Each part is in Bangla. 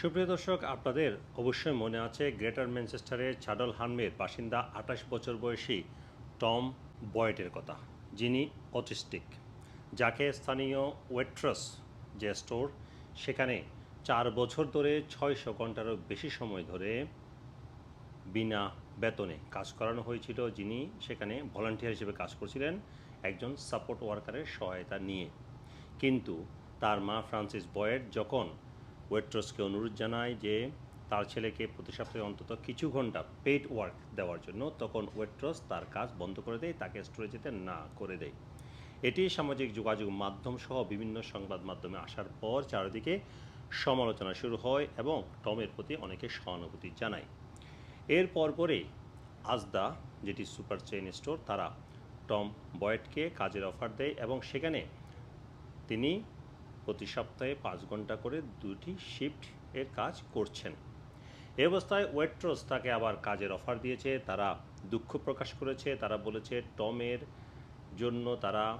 সুপ্রিয় দর্শক, আপনাদের অবশ্যই মনে আছে গ্রেটার ম্যানচেস্টারের চাডল হানমের বাসিন্দা আঠাশ বছর বয়সী টম বয়েটের কথা, যিনি অটিস্টিক, যাকে স্থানীয় ওয়েট্রাস যে স্টোর, সেখানে চার বছর ধরে ছয়শো ঘন্টারও বেশি সময় ধরে বিনা বেতনে কাজ করানো হয়েছিল, যিনি সেখানে ভলান্টিয়ার হিসেবে কাজ করছিলেন, একজন সাপোর্ট ওয়ার্কারের সহায়তা নিয়ে। কিন্তু তার মা ফ্রান্সিস বয়েড যখন ওয়েট্রসকে অনুরোধ জানায় যে তার ছেলেকে প্রতি সপ্তাহে অন্তত কিছু ঘণ্টা পেড ওয়ার্ক দেওয়ার জন্য তখন ওয়েট্রস তার কাজ বন্ধ করে দেয়, তাকে স্টোরে যেতে না করে দেয়। এটি সামাজিক যোগাযোগ মাধ্যম সহ বিভিন্ন সংবাদ মাধ্যমে আসার পর চারিদিকে সমালোচনা শুরু হয় এবং টমের প্রতি অনেকে সহানুভূতি জানায়। এর পরপরই আজদা, যেটি সুপার চেইন স্টোর, তারা টম বয়েটকে কাজের অফার দেয় এবং সেখানে তিনি প্রতি সপ্তাহে পাঁচ ঘণ্টা করে দুটি শিফট এর কাজ করছেন। এ অবস্থায় ওয়েট্রস তাকে আবার কাজের অফার দিয়েছে। তারা দুঃখ প্রকাশ করেছে। তারা বলেছে, টমের জন্য তারা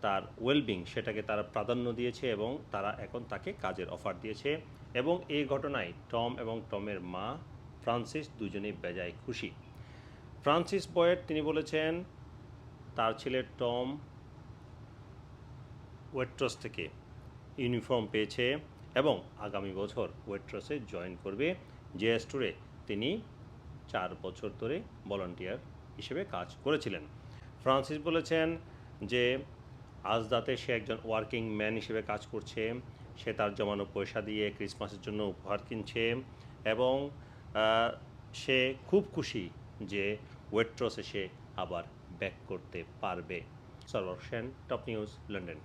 তার ওয়েলবিং সেটাকে তারা প্রাধান্য দিয়েছে এবং তারা এখন তাকে কাজের অফার দিয়েছে। এবং এই ঘটনায় টম এবং টমের মা ফ্রান্সিস দুজনেই বেজায় খুশি। ফ্রান্সিস বয়েট তিনি বলেছেন, তার ছেলে টম ওয়েট্রস থেকে ইউনিফর্ম পেয়েছে এবং আগামী বছর ওয়েট্রসে জয়েন করবে যে স্টোরে তিনি চার বছর ধরে ভলান্টিয়ার হিসেবে কাজ করেছিলেন। ফ্রান্সিস বলেছেন যে আজদাতে সে একজন ওয়ার্কিং ম্যান হিসেবে কাজ করছে। সে তার জমানো পয়সা দিয়ে ক্রিসমাসের জন্য উপহার কিনছে এবং সে খুব খুশি যে ওয়েট্রসে সে আবার ব্যাক করতে পারবে। সরবর সেন টপ নিউজ, লন্ডন।